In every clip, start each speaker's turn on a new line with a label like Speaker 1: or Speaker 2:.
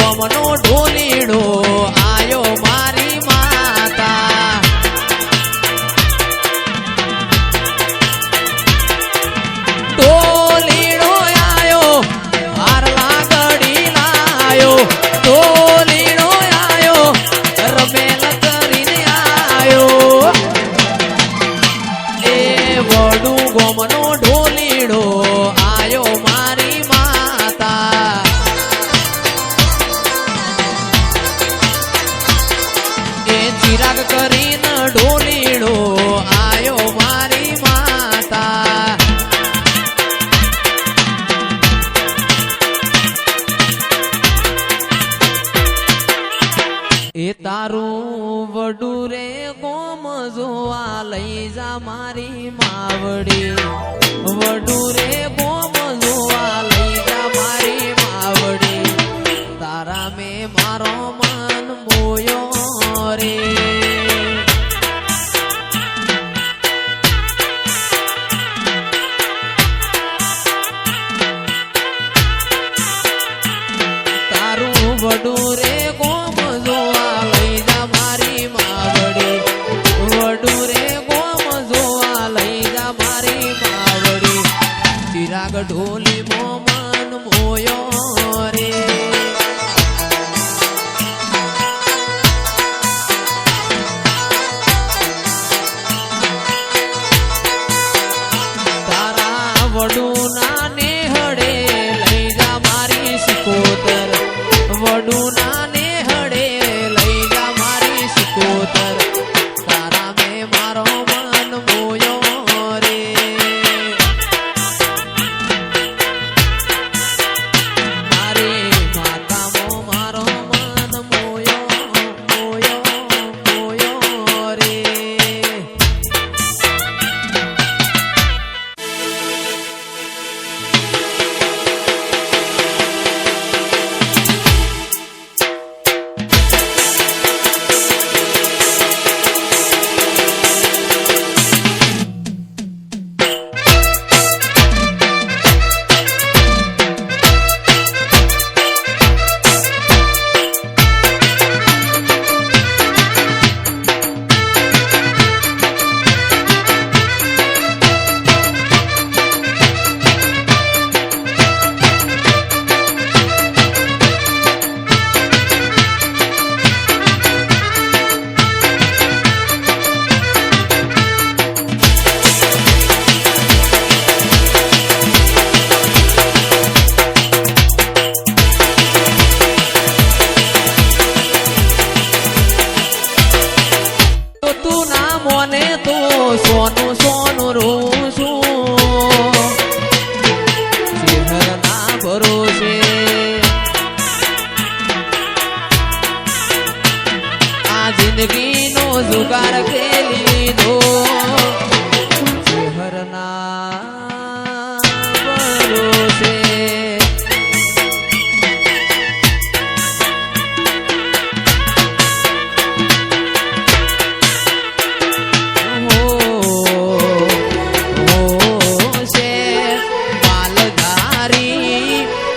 Speaker 1: como no મારું વડું રે કોમ જોવા લઈ જા મારી માવડી. વડું રે કોમ જોવા લઈ જા મારી માવડી. તારા મેં મારો ઢોલી મો મન મોયો રે. તારા વડું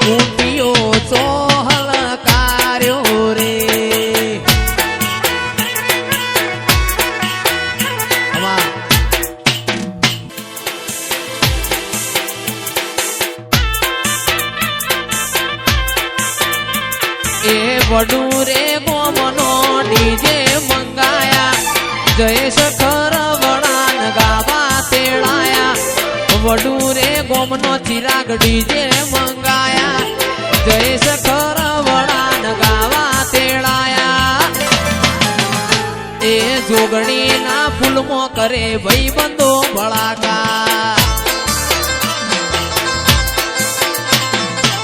Speaker 1: માલધારી ઊંટીઓ ચોહલ કાર્યો રે આમાં એ વડું રે ગોમનો ડીજે મંગાયા જયેશ ખર વણાન ગાવા તેડાયા વડું ગોમનો ચિરાગ ડીજે મંગાયા. જયેશ ખર વણાન ગાવા તેડાયા. એ જોગણી ના ફૂલમો કરે ભાઈ બંધો ભળાકા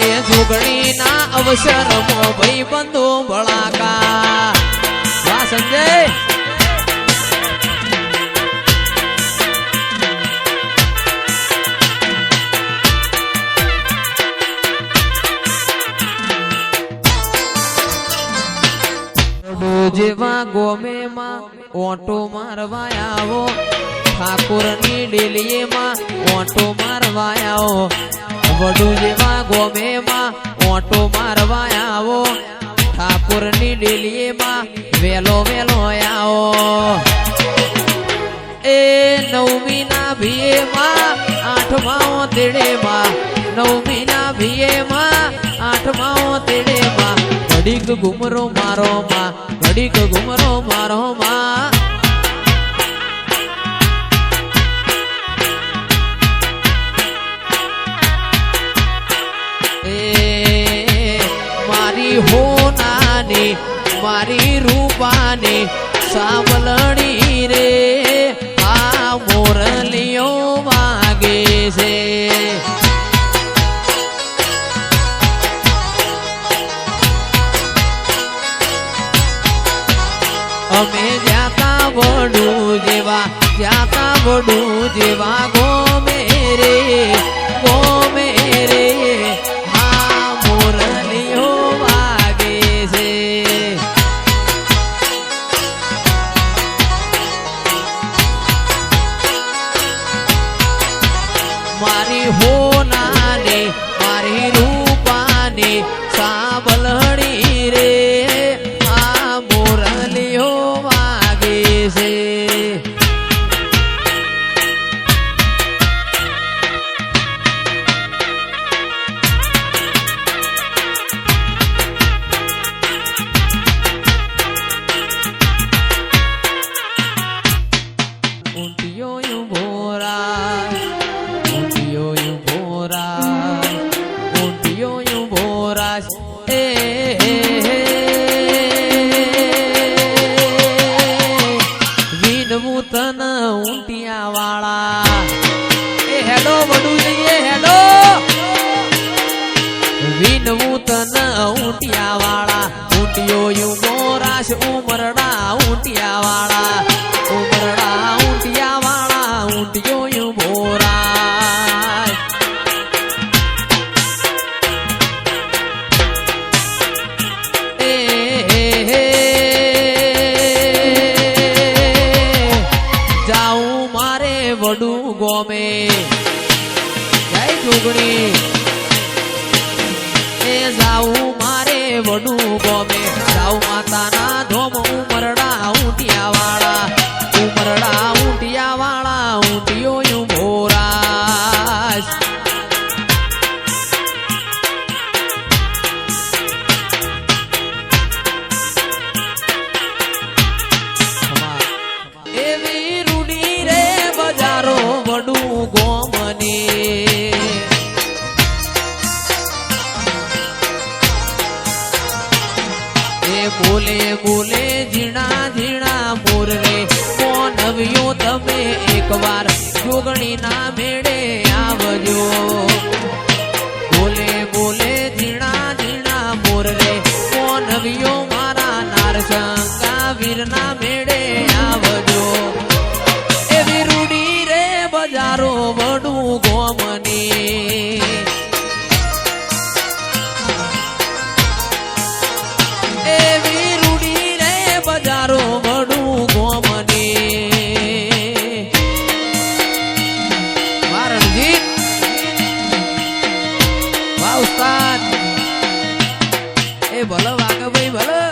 Speaker 1: એ જોગણી ના અવસરમાં ભાઈ બંધો ભળાકા વાહ સંજય ગોમે માં ઓટો મારવા આવો ઠાકોરની ડેલીએ માં ઓટો મારવા આવો વડુ જેવા ગોમે માં ઓટો મારવા આવો ઠાકોરની ડેલીએ માં વેલો વેલો આવો એ નવમી ના ભીએ માં આઠમા તેડે માં નવમી ના ભીએ માં આઠમા તેડે માં ઘડીક ઘુમરો મારો માં, ઘડીક ઘુમરો મારો માં. મારી હોનાની, મારી રૂપાની સાવલણી રે, આ મોરલીઓ માગે છે. વડું જેવા ગોમે રે ગોમે રે હા મોરલીઓ વાગે છે. મારી હોનાને ભોરા ઊંટિયો ભોરા ઊંટિયો ભોરા એ એ હેડો બધું જઈએ હેડો વિનવું તન ઊંટિયા વાળા ઊંટિયો મોરાશ ઉમરડા ઊંટિયા વાળા ગોમે. જય જોગણી એ જાવું મારે વડું ગોમે. વારણજીત વાહ ઉસ્તાદ. એ ભલે વાગે ભાઈ ભલે.